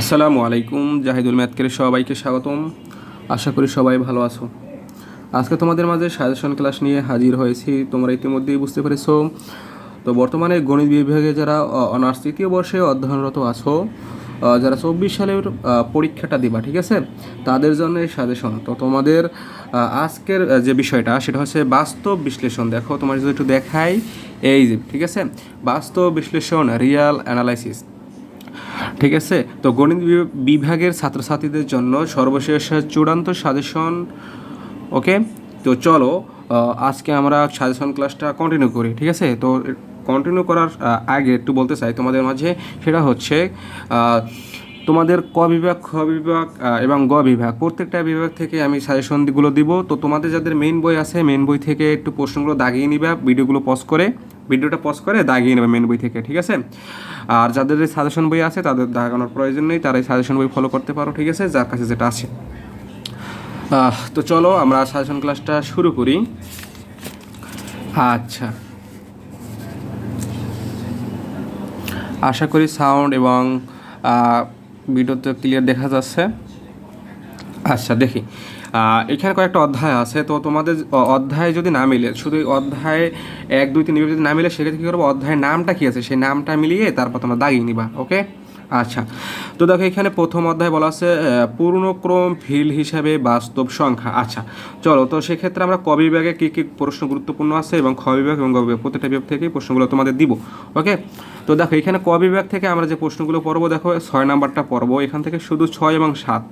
আসসালামু আলাইকুম, জাহিদুল ম্যাথকের সবাইকে স্বাগতম। আশা করি সবাই ভালো আছো। আজকে তোমাদের মাঝে সাজেশন ক্লাস নিয়ে হাজির হয়েছি। তোমরা ইতিমধ্যেই বুঝতে পেরেছ। তো বর্তমানে গণিত বিভাগে যারা অনার্স তৃতীয় বর্ষে অধ্যয়নরত আছো যারা চব্বিশ সালের পরীক্ষাটা দিবা, ঠিক আছে? তাদের জন্য এই সাজেশন। তো তোমাদের আজকের যে বিষয়টা, সেটা হচ্ছে বাস্তব বিশ্লেষণ। দেখো, তোমার যদি একটু দেখাই। এই যে, ঠিক আছে? বাস্তব বিশ্লেষণ, রিয়াল অ্যানালাইসিস। ঠিক আছে? তো গণিত বিভাগের ছাত্রছাত্রীদের জন্য সর্বশেষ চূড়ান্ত সাজেশন ওকে তো চলো আজকে আমরা সাজেশন ক্লাসটা কন্টিনিউ করি, ঠিক আছে? তো কন্টিনিউ করার আগে একটু বলতে চাই তোমাদের মাঝে, সেটা হচ্ছে তোমাদের ক বিভাগ, খ বিভাগ এবং গ বিভাগ। প্রত্যেকটা বিভাগ থেকে আমি সাজেশনগুলো দিব। তো তোমাদের যাদের মেইন বই আছে মেইন বই থেকে একটু প্রশ্নগুলো দাগিয়ে নিবা ভিডিওগুলো পজ করে। ভিডিওটা পজ করে দাগিয়ে নেবে মেন বই থেকে, ঠিক আছে? আর যাদের সাজেশন বই আছে, তাদের দাগানোর প্রয়োজন নেই, তারা এই সাজেশন বই ফলো করতে পারো, ঠিক আছে? যার কাছে যেটা আছে। তো চলো আমরা সাজেশন ক্লাসটা শুরু করি। আচ্ছা। আশা করি সাউন্ড এবং ভিডিওতে ক্লিয়ার দেখা যাচ্ছে। আচ্ছা দেখি। এখানে কয়েকটা অধ্যায় আছে। তো তোমাদের অধ্যায় যদি না মিলে, শুধু অধ্যায় এক, দুই, তিন যদি না মিলে, সেক্ষেত্রে কী করব? অধ্যায়ের নামটা কী আছে? সেই নামটা মিলিয়ে তারপর তোমরা দাগিয়ে নিবা, ওকে? আচ্ছা। তো দেখো, এখানে প্রথম অধ্যায় বলা আছে পূর্ণক্রম ফিল হিসাবে বাস্তব সংখ্যা। আচ্ছা চলো, তো সেক্ষেত্রে আমরা ক বিভাগে কী কী প্রশ্ন গুরুত্বপূর্ণ আছে এবং খ বিভাগ এবং গ বিভাগ? প্রত্যেকটা বিভাগ থেকেই প্রশ্নগুলো তোমাদের দিব, ওকে? তো দেখো, এখানে ক বিভাগ থেকে আমরা যে প্রশ্নগুলো পড়ব, দেখো, ছয় নাম্বারটা পড়ব। এখান থেকে শুধু ছয় এবং সাত।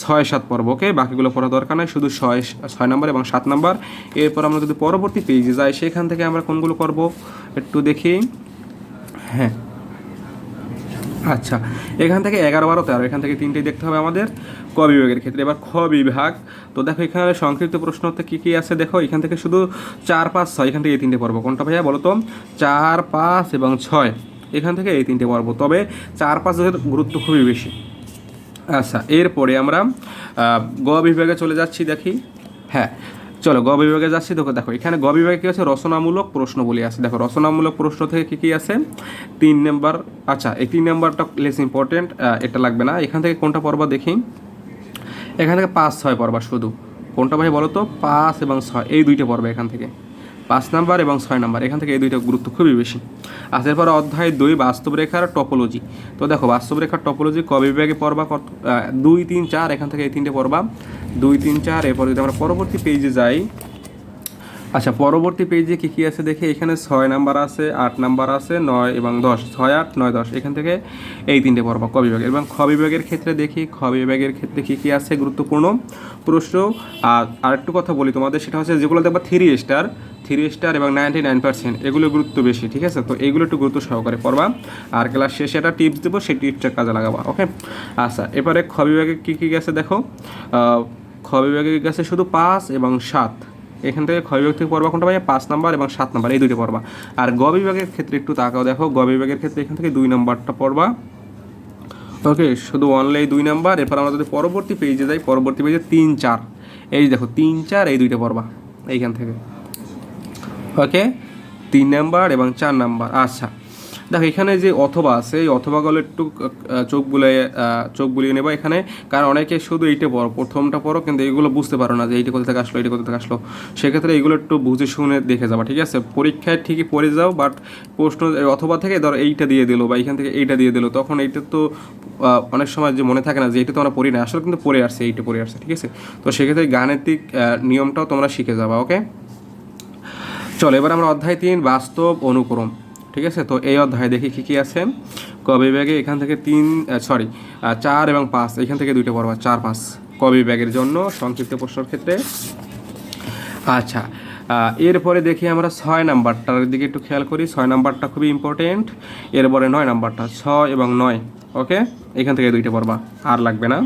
ছয় সাত পর্ব, ওকে? বাকিগুলো পড়া দরকার নাই, শুধু ছয় ছয় নাম্বার এবং সাত নাম্বার। এরপর আমরা যদি পরবর্তী পেজে যাই, সেখান থেকে আমরা কোনগুলো করব একটু দেখি। হ্যাঁ। আচ্ছা এখান থেকে এগারো, বারো, তেরো, এখান থেকে তিনটেই দেখতে হবে আমাদের ক বিভাগের ক্ষেত্রে। এবার খ বিভাগ, তো দেখো এখানে সংক্ষিপ্ত প্রশ্নতে কী কী আছে? দেখো, এখান থেকে শুধু চার, পাঁচ, ছয়, এখান থেকে এই তিনটে পর্ব। কোনটা ভাইয়া বলো তো? চার, পাঁচ এবং ছয়, এখান থেকে এই তিনটে পর্ব। তবে চার, পাঁচের গুরুত্ব খুবই বেশি। আচ্ছা এরপরে আমরা গ বিভাগে চলে যাচ্ছি, দেখি। হ্যাঁ চলো গ বিভাগে যাচ্ছি, দেখো দেখো, এখানে গ বিভাগে কী আছে? রচনামূলক প্রশ্ন প্রশ্নগুলি আছে। দেখো, রচনামূলক প্রশ্ন থেকে কী কী আছে? তিন নাম্বার আচ্ছা এই তিন নাম্বারটা লেস ইম্পর্টেন্ট এটা লাগবে না। এখান থেকে কোনটা পড়বা দেখি। এখান থেকে পাঁচ, ছয় পড়বা শুধু। কোনটা ভাই বলো তো? পাঁচ এবং ছয়, এই দুইটা পড়বে এখান থেকে। পাঁচ নাম্বার এবং ছয় নাম্বার। এখান থেকে এই দুইটা গুরুত্ব খুবই বেশি। আসার পর অধ্যায় দুই বাস্তব রেখার টপোলজি। তো দেখো বাস্তব রেখার টপোলজি ক বিভাগে পড়বা, কত দুই, তিন, চার, এখান থেকে এই তিনটে পড়বা। দুই, তিন, চার, এরপর যদি আমরা পরবর্তী পেজে যাই আচ্ছা পরবর্তী পেজে কী কী আছে দেখে? এখানে ছয় নাম্বার আছে, আট নাম্বার আছে, নয় এবং দশ। ছয়, আট, নয়, দশ। এখান থেকে এই তিনটে পর্ব, ক বিভাগের এবং খ বিভাগের ক্ষেত্রে দেখি, খ বিভাগের ক্ষেত্রে কী কী আছে? গুরুত্বপূর্ণ প্রশ্ন। আর আরেকটু কথা বলি তোমাদের, সেটা হচ্ছে যেগুলো দেখবা থ্রি স্টার থ্রি স্টার এবং নাইনটি নাইন পার্সেন্ট এগুলো গুরুত্ব বেশি, ঠিক আছে? তো এগুলো একটু গুরুত্ব সহকারে পড়বা। আর ক্লাস শেষে একটা টিপস দেবো, সেই টিপসটা কাজে লাগাবা ওকে আচ্ছা এবারে খ বিভাগে কী কী গেছে দেখো? খ বিভাগে গেছে শুধু পাঁচ এবং সাত। এখান থেকে ক্ষয় থেকে পড়বা কোনটা ভাই পাঁচ নাম্বার এবং সাত নাম্বার, এই দুইটা পর্বা। আর গ বিভাগের ক্ষেত্রে একটু তাকাও, দেখো, গ বিভাগের ক্ষেত্রে এখান থেকে দুই নাম্বারটা পর্বা। ওকে, শুধু অনলাইন দুই নাম্বার, এরপর আমরা যদি পরবর্তী পেজে যাই, পরবর্তী পেজে তিন, চার। এই দেখো, তিন, চার, এই দুইটা পর্বা, এইখান থেকে। ওকে, তিন নাম্বার এবং চার নাম্বার আচ্ছা। দেখো, এখানে যে অথবা আছে, এই অথবাগুলো একটু চোখ বুলিয়ে চোখ বুলিয়ে নেব। এখানে কারণ অনেকে শুধু এইটা পড়ো, প্রথমটা পড়ো, কিন্তু এইগুলো বুঝতে পারো না যে এইটা কোথা থেকে আসলো, এইটা কোথা থেকে আসলো। সেক্ষেত্রে এগুলো একটু বুঝে শুনে দেখে যাবা, ঠিক আছে? পরীক্ষায় ঠিকই পড়ে যাও বাট প্রশ্ন অথবা থেকে ধরো এইটা দিয়ে দিলো বা এখান থেকে এইটা দিয়ে দিলো, তখন এইটা তো অনেক সময় যে মনে থাকে না যে এইটা তো আমরা পড়ি না, আসলে কিন্তু পড়ে আসছে, এইটা পড়ে আসছে, ঠিক আছে? তো সেক্ষেত্রে গাণিতিক নিয়মটাও তোমরা শিখে যাবা, ওকে? চলো, এবার আমরা অধ্যায় তিন, বাস্তব অনুক্রম। ঠিক আছে? তো এই অধ্যায় দেখি কী কী আছে। ক বিভাগে এখান থেকে তিন সরি চার এবং পাঁচ, এখান থেকে দুইটা পড়বা, চার, পাঁচ। ক বিভাগের জন্য সংক্ষিপ্ত প্রশ্নের ক্ষেত্রে। আচ্ছা এরপরে দেখি আমরা ছয় নাম্বারটার দিকে একটু খেয়াল করি। ছয় নাম্বারটা খুবই ইম্পর্টেন্ট এরপরে নয় নাম্বারটা, ছয় এবং নয় ওকে এখান থেকে দুইটা পড়বা, আর লাগবে না।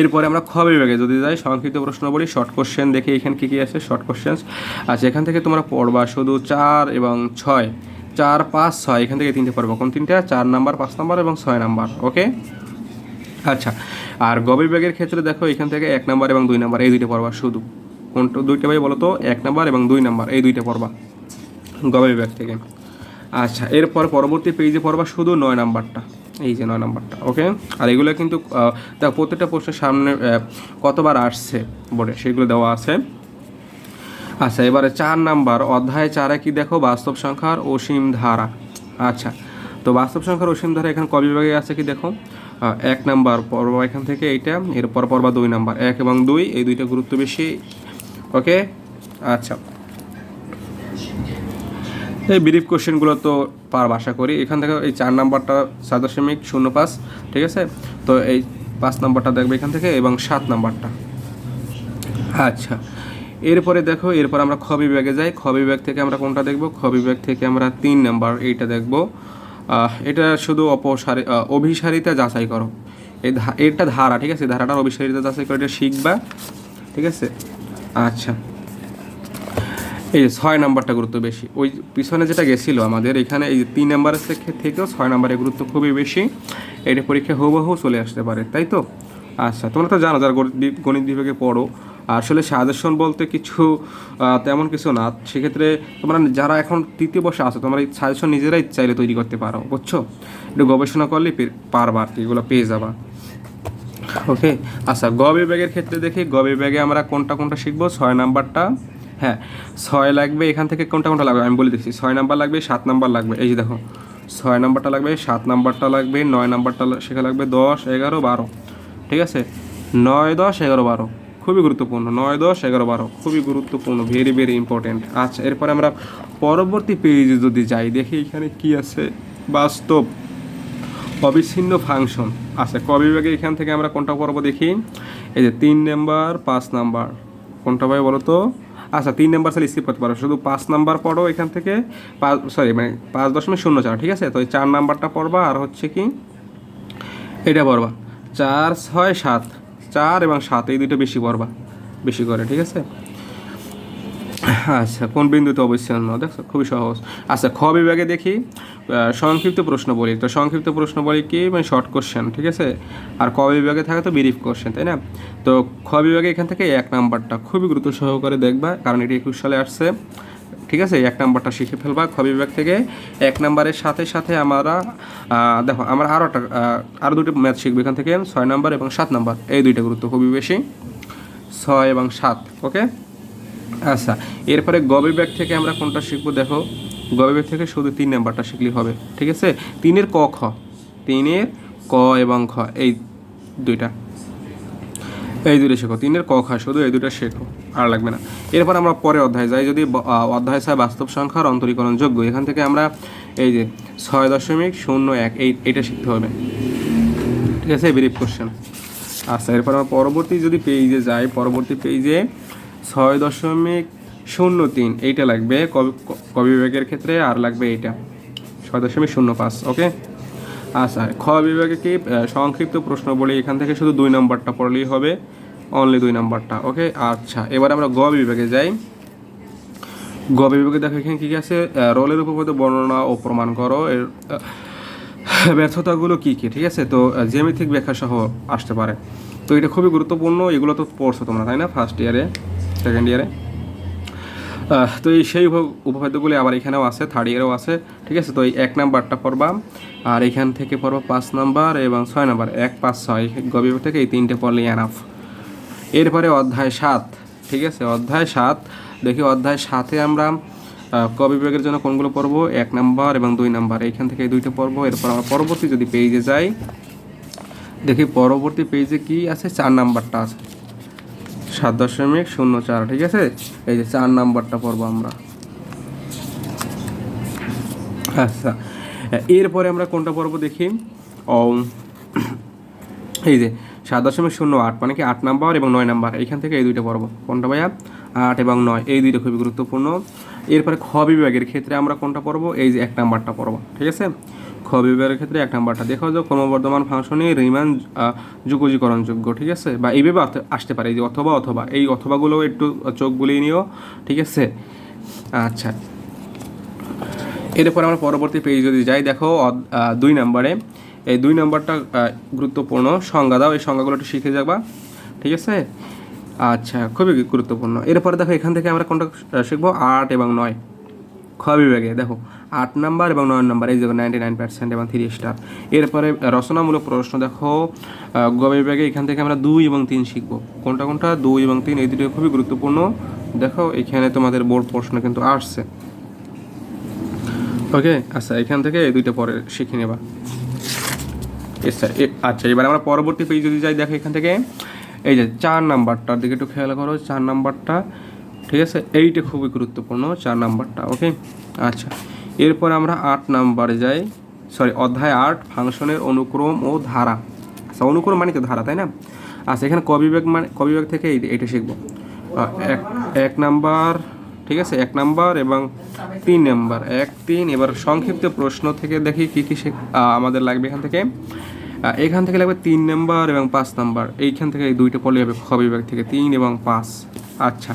এরপরে আমরা খ বিভাগে যদি যাই, সংক্ষিপ্ত প্রশ্ন বলি শর্ট কোশ্চেন দেখি এখানে কী কী আছে শর্ট কোশ্চেন আচ্ছা এখান থেকে তোমরা পড়বা শুধু চার এবং ছয়। চার, পাঁচ, ছয়। এখান থেকে তিনটে পড়বা কোন তিনটা? চার নাম্বার, পাঁচ নাম্বার এবং ছয় নাম্বার, ওকে? আচ্ছা আর গ বিভাগের ক্ষেত্রে দেখো এখান থেকে এক নাম্বার এবং দুই নাম্বার, এই দুইটা পড়বা শুধু। কোনটা, দুইটা ভাই বলো তো? এক নাম্বার এবং দুই নাম্বার, এই দুইটা পড়বা গ বিভাগ থেকে। আচ্ছা এরপর পরবর্তী পেজে পড়বা শুধু নয় নাম্বারটা, এই যে নয় নাম্বারটা, ওকে? আর এগুলো কিন্তু প্রত্যেকটা প্রশ্নের সামনে কতবার আসছে বোর্ডে, সেগুলো দেওয়া আছে। আচ্ছা এবারে চার নাম্বার, অধ্যায় চারে কি দেখো? বাস্তব সংখ্যার অসীম ধারা। আচ্ছা তো বাস্তব সংখ্যার অসীম ধারা এখানে ক বিভাগে আছে কি দেখো? এক নাম্বার পর্ব এখান থেকে এইটা এরপর পর্ব দুই নাম্বার, এক এবং দুই, এই দুইটা গুরুত্ব বেশি। ওকে আচ্ছা। এই ব্রিফ কোশ্চেনগুলো তো পার আশা করি। এখান থেকে এই চার নাম্বারটা সাত দশমিক শূন্য পাঁচ, ঠিক আছে? তো এই পাঁচ নাম্বারটা দেখবে এখান থেকে এবং সাত নাম্বারটা। আচ্ছা। এরপরে দেখো, এরপর আমরা খ বিভাগে যাই। খ বিভাগ থেকে আমরা কোনটা দেখব? খ বিভাগ থেকে আমরা তিন নাম্বার এইটা দেখব। এটা শুধু অপসারি অভিসারিতা যাচাই করো। এই এটা ধারা, ঠিক আছে? ধারাটার অভিসারিতা যাচাই করে এটা শিখবা। ঠিক আছে? আচ্ছা। এই যে ছয় নাম্বারটা গুরুত্ব বেশি। ওই পিছনে যেটা গেছিল আমাদের, এখানে এই যে তিন নাম্বারের থেকে- থেকেও ছয় নাম্বারের গুরুত্ব খুবই বেশি। এটা পরীক্ষা হুবহু চলে আসতে পারে, তাই তো? আচ্ছা তোমরা তো জানো, যারা গণিত বিভাগে পড়ো আসলে সাজেশন বলতে কিছু তেমন কিছু না। সেক্ষেত্রে তোমরা যারা এখন তৃতীয় বর্ষে আছো তোমরা এই সাজেশন নিজেরাই চাইলে তৈরি করতে পারো বুঝছ? একটু গবেষণা করলে পারবা আর কি, এগুলো পেয়ে যাবা। ওকে আচ্ছা গ বিভাগের ক্ষেত্রে দেখি গ বিভাগে আমরা কোনটা কোনটা শিখব? ছয় নাম্বারটা। হ্যাঁ ছয় লাগবে এখান থেকে কোনটা কোনটা লাগবে? আমি বলে দিচ্ছি ছয় নাম্বার লাগবে সাত নাম্বার লাগবে। এই যে দেখো ছয় নাম্বারটা লাগবে সাত নাম্বারটা লাগবে নয় নাম্বারটা শেখা লাগবে দশ এগারো বারো। ঠিক আছে? নয় দশ এগারো বারো। খুবই গুরুত্বপূর্ণ। নয় দশ, এগারো, বারো, খুবই গুরুত্বপূর্ণ ভেরি ভেরি ইম্পর্টেন্ট আচ্ছা এরপরে আমরা পরবর্তী পেজে যদি যাই, দেখি এখানে কি আছে। বাস্তব, অবিচ্ছিন্ন ফাংশন আচ্ছা ক বিভাগে এখান থেকে আমরা কোনটা পড়ব দেখি। এই যে তিন নাম্বার পাঁচ নাম্বার কোনটা ভাই বলো তো? আচ্ছা তিন নাম্বার সালে স্কিপ করতে পারো। শুধু পাঁচ নাম্বার পড়ো এখান থেকে। পাঁচ সরি মানে পাঁচ দশমিক শূন্য চার, ঠিক আছে? তো চার নাম্বারটা পড়বা, আর হচ্ছে কি? এটা পড়বা। চার, ছয়, সাত। চার এবং সাত, এই দুটো বেশি পড়বা বেশি করে, ঠিক আছে? আচ্ছা কোন বিন্দুতে অবস্থান? দেখছ, খুবই সহজ। আচ্ছা খ বিভাগে দেখি সংক্ষিপ্ত প্রশ্ন বলি। তো সংক্ষিপ্ত প্রশ্ন বলি কি? মানে শর্ট কোশ্চেন ঠিক আছে? আর ক বিভাগে থাকে তো বিরিফ কোশ্চেন তাই না? তো খ বিভাগে এখান থেকে এক নাম্বারটা খুবই গুরুত্ব সহকারে দেখবা, কারণ এটি একুশ সালে আসছে। ঠিক আছে? এক নাম্বারটা শিখে ফেলবা খ বিভাগ থেকে। এক নাম্বারের সাথে সাথে আমরা দেখো, আমরা আরও একটা আরও দুটো ম্যাথ শিখব এখান থেকে। ছয় নাম্বার এবং সাত নাম্বার, এই দুইটা গুরুত্ব খুবই বেশি। ছয় এবং সাত, ওকে? আচ্ছা এরপরে গবে ব্যাগ থেকে আমরা কোনটা শিখব দেখো। গবে ব্যাগ থেকে শুধু তিন নাম্বারটা শিখলেই হবে, ঠিক আছে? তিনের ক, খ। তিনের ক এবং খ, এই দুইটা। এই দুটো শেখো, তিনের ক খ, শুধু এই দুটো শেখো, আর লাগবে না। এরপর আমরা পরে অধ্যায় যাই, যদি অধ্যায় চাই বাস্তব সংখ্যার অন্তরীকরণ যোগ্য, এখান থেকে আমরা এই যে ছয় দশমিক শূন্য এক, এই এইটা শিখতে হবে। ঠিক আছে ব্রিফ কোশ্চেন আচ্ছা এরপর আমরা পরবর্তী যদি পেজে যাই, পরবর্তী পেজে ছয় দশমিক শূন্য তিন, এইটা লাগবে, কবি- কবি বিভাগের ক্ষেত্রে, আর লাগবে এইটা, ছয় দশমিক শূন্য পাঁচ ওকে আচ্ছা খ বিভাগে কি সংক্ষিপ্ত প্রশ্ন বলি, এখান থেকে শুধু দুই নম্বরটা পড়লেই হবে অনলি দুই নম্বরটা ওকে আচ্ছা এবার আমরা গ বিভাগে যাই। গ বিভাগে দেখো, এখানে কী কী আছে? রোলের উপপাদ্য বর্ণনা ও প্রমাণ করো, এর ব্যর্থতাগুলো কী কী, ঠিক আছে? তো জ্যামিতিক ব্যাখ্যা সহ আসতে পারে। তো এটা খুবই গুরুত্বপূর্ণ, এগুলো তো পড়ছো তোমরা, তাই না? ফার্স্ট ইয়ারে সেকেন্ড ইয়ারে তো এই সেই উপ- উপপাদ্যগুলি আবার এখানেও আছে থার্ড ইয়ারেও আছে ঠিক আছে? তো এই এক নাম্বারটা পড়বা আর এখান থেকে পড়বা পাঁচ নাম্বার এবং ছয় নাম্বার এক পাঁচ ছয় গভীর থেকে এই তিনটে পড়লে এনাফ এরপরে অধ্যায় সাত ঠিক আছে? অধ্যায় সাত দেখি অধ্যায় সাতে আমরা আহ, ক বিভাগের জন্য কোনগুলো পড়ব? এক নাম্বার এবং দুই নাম্বার এইখান থেকে এই দুইটা পড়ব। এরপর আমরা পরবর্তী যদি পেজে যাই দেখি পরবর্তী পেজে কি আছে? চার নাম্বারটা আছে। সাত দশমিক শূন্য চার, ঠিক আছে? এই যে চার নাম্বারটা পড়ব আমরা। আচ্ছা এরপরে আমরা কোনটা পড়ব দেখি? এই যে সাত দশমিক শূন্য আট মানে কি আট নাম্বার এবং নয় নাম্বার, এইখান থেকে এই দুইটা পড়ব। কোনটা ভাইয়া? আট এবং নয়, এই দুইটা খুবই গুরুত্বপূর্ণ। এরপরে খ বিভাগের ক্ষেত্রে আমরা কোনটা পড়ব? এই যে এক নাম্বারটা পড়ব, ঠিক আছে? খ বিভাগের ক্ষেত্রে এক নাম্বারটা। দেখো যে ক্রমবর্ধমান ফাংশনে রিমান যুগজীকরণযোগ্য ঠিক আছে? বা এইভাবে আস- আসতে পারে, এই যে অথবা অথবা। এই অথবাগুলো একটু চোখ বুলিয়ে নিও, ঠিক আছে? আচ্ছা। এরপর আমরা পরবর্তী পেজ যদি যাই, দেখো দুই নম্বরে। এই দুই নম্বরটা গুরুত্বপূর্ণ। সংজ্ঞা দাও, এই সংজ্ঞাগুলো একটু শিখে যাবা, ঠিক আছে? আচ্ছা খুবই গুরুত্বপূর্ণ। এরপরে দেখো, এখান থেকে আমরা কোনটা শিখব? আট এবং নয়। খ বিভাগে দেখো আট নাম্বার এবং নয় নাম্বার এই জায়গায় নাইনটি নাইন পার্সেন্ট এবং থ্রি স্টার এরপরে রচনামূলক প্রশ্ন দেখো আহ, গ বিভাগে এখান থেকে আমরা দুই এবং তিন শিখব। কোনটা কোনটা? দুই এবং তিন এই দুটো খুবই গুরুত্বপূর্ণ। দেখো এখানে তোমাদের বোর্ড প্রশ্ন কিন্তু আসছে। ওকে আচ্ছা এখান থেকে এই দুইটা পরে শিখে নেবা। আচ্ছা এবার আমরা পরবর্তী পেজ যদি যাই দেখো এখান থেকে। এই যে চার নাম্বারটার দিকে একটু খেয়াল করো চার নাম্বারটা ঠিক আছে? এইটা খুবই গুরুত্বপূর্ণ, চার নাম্বারটা ওকে আচ্ছা এরপর আমরা আট নাম্বারে যাই। সরি অধ্যায় আট, ফাংশনের অনুক্রম ও ধারা। আচ্ছা অনুক্রম মানে তো ধারা, তাই না? আচ্ছা এখানে কবিবেগ মানে কবিবেগ থেকে এই- এইটা শিখব। এক এক নাম্বার, ঠিক আছে? এক নাম্বার এবং তিন নাম্বার। এক, তিন, এবার সংক্ষিপ্ত প্রশ্ন থেকে দেখি কী কী আমাদের লাগবে এখান থেকে। এখান থেকে লাগবে তিন নাম্বার এবং পাঁচ নাম্বার। এইখান থেকে এই দুইটা পড়লে হবে খ বিভাগ থেকে তিন এবং পাঁচ। আচ্ছা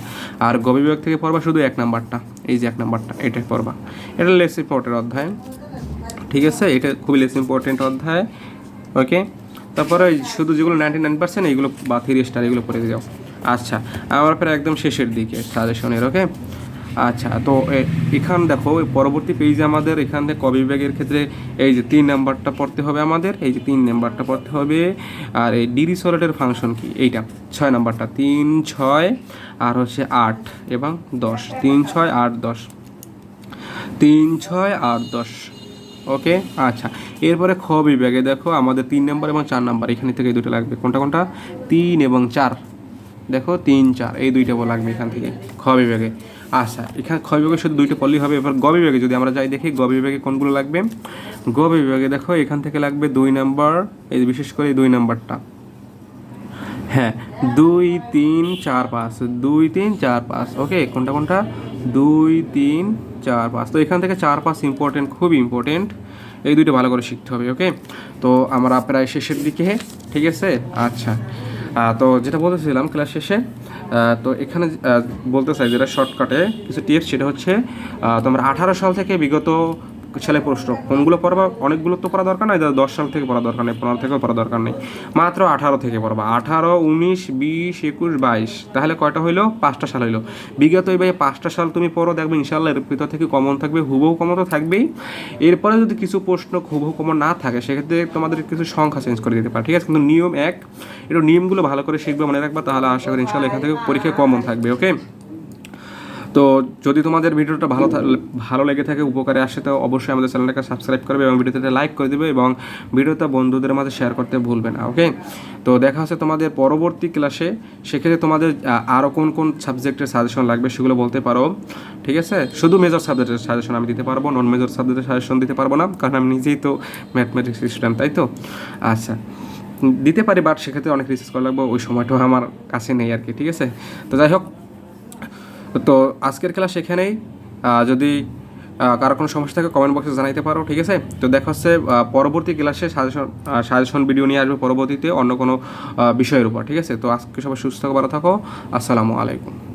আর গবি বিভাগ থেকে পড়বা শুধু এক নাম্বারটা, এই যে এক নাম্বারটা, এটা পড়বা। এটা লেস ইম্পর্টেন্ট অধ্যায়, ঠিক আছে? এটা খুবই লেস ইম্পর্টেন্ট অধ্যায় ওকে তারপরে শুধু যেগুলো নাইনটি নাইন পার্সেন্ট এইগুলো বা থ্রি স্টার এগুলো পড়ে যাও। আচ্ছা আমার পরে একদম শেষের দিকে সাজেশনের ওকে আচ্ছা তো এখান দেখো পরবর্তী পেজে আমাদের এখান থেকে কবি বিভাগের ক্ষেত্রে এই যে তিন নাম্বারটা পড়তে হবে আমাদের, এই যে তিন নাম্বারটা পড়তে হবে, আর এই ডিরি সলেটের ফাংশন কি? এইটা, ছয় নাম্বারটা তিন, ছয়, আর হচ্ছে আট এবং দশ। তিন, ছয় আট দশ। তিন, ছয় আট দশ। ওকে আচ্ছা। এরপরে খ বিভাগে দেখো, আমাদের তিন নাম্বার এবং চার নাম্বার এখানে থেকে দুটো লাগবে। কোনটা কোনটা? তিন এবং চার। দেখো, তিন, চার, এই দুইটা লাগবে এখান থেকে খ বিভাগে। আচ্ছা এখানে খ বিভাগে শুধু দুইটা পড়লেই হবে। এবার গ বিভাগে যদি আমরা যাই দেখি, গ বিভাগে কোনগুলো লাগবে? গ বিভাগে দেখো, এখান থেকে লাগবে দুই নাম্বার, এই বিশেষ করে দুই নাম্বারটা। হ্যাঁ দুই, তিন, চার, পাঁচ। দুই, তিন, চার, পাঁচ। ওকে, কোনটা কোনটা? দুই, তিন, চার, পাঁচ। তো এখান থেকে চার, পাঁচ ইম্পর্টেন্ট খুব ইম্পর্টেন্ট এই দুইটা ভালো করে শিখতে হবে, ওকে? তো আমরা প্রায় শেষের দিকে, ঠিক আছে? আচ্ছা। তো যেটা বলতেছিলাম, ক্লাস শেষে তো এখানে বলতে চাই যেটা শর্টকাটে কিছু টিপস সেটা হচ্ছে তোমরা আঠারো সাল থেকে বিগত ছেলে প্রশ্ন, কোনগুলো পড়বা? অনেকগুলো তো পড়া দরকার নাই দশ সাল থেকে পড়া দরকার নেই, পনেরো থেকেও পড়া দরকার নেই, মাত্র আঠারো থেকে পড়বা, আঠারো, উনিশ, বিশ, একুশ, বাইশ, তাহলে কয়টা হইল? পাঁচটা সাল হইল। বিগত এই ভাই পাঁচটা সাল তুমি পড়ো, দেখবে ইনশাল্লাহ এর ভিতর থেকে কমন থাকবে, হুবহু কমন তো থাকবেই। এরপরে যদি কিছু প্রশ্ন হুবহু কমন না থাকে, সেক্ষেত্রে তোমাদের কিছু সংখ্যা চেঞ্জ করে দিতে পারে, ঠিক আছে? কিন্তু নিয়ম এক একটু নিয়মগুলো ভালো করে শিখবে, মনে রাখবা, তাহলে আশা করি ইনশাল্লাহ এখান থেকে পরীক্ষা কমন থাকবে, ওকে? তো যদি তোমাদের ভিডিওটা ভালো ভালো লেগে থাকে, উপকারে আসে, তো অবশ্যই আমাদের চ্যানেলটাকে সাবস্ক্রাইব করবে এবং ভিডিওতে লাইক করে দেবে এবং ভিডিওটা বন্ধুদের মাঝে শেয়ার করতে ভুলবে না, ওকে? তো দেখা হচ্ছে তোমাদের পরবর্তী ক্লাসে সেক্ষেত্রে তোমাদের আরও কোন কোন সাবজেক্টের সাজেশন লাগবে সেগুলো বলতে পারো, ঠিক আছে? শুধু মেজর সাবজেক্টের সাজেশন আমি দিতে পারব নন মেজর সাবজেক্টের সাজেশন দিতে পারব না, কারণ আমি নিজেই তো ম্যাথমেটিক্স স্টুডেন্ট তাই তো? আচ্ছা। দিতে পারি বাট সেক্ষেত্রে অনেক রিসার্চ করা লাগবে, ওই সময়টাও আমার কাছে নেই আর কি, ঠিক আছে? তো যাই হোক, তো আজকের খেলা সেখানেই যদি কারও কোনো সমস্যা থাকে কমেন্ট বক্সে জানাইতে পারো, ঠিক আছে? তো দেখা হচ্ছে পরবর্তী ক্লাসে সাজেশন সাজেশন ভিডিও নিয়ে আসবে পরবর্তীতে অন্য কোনো বিষয়ের উপর, ঠিক আছে? তো আজকে সবাই সুস্থ থাকো, ভালো থাকো। আসসালামু আলাইকুম।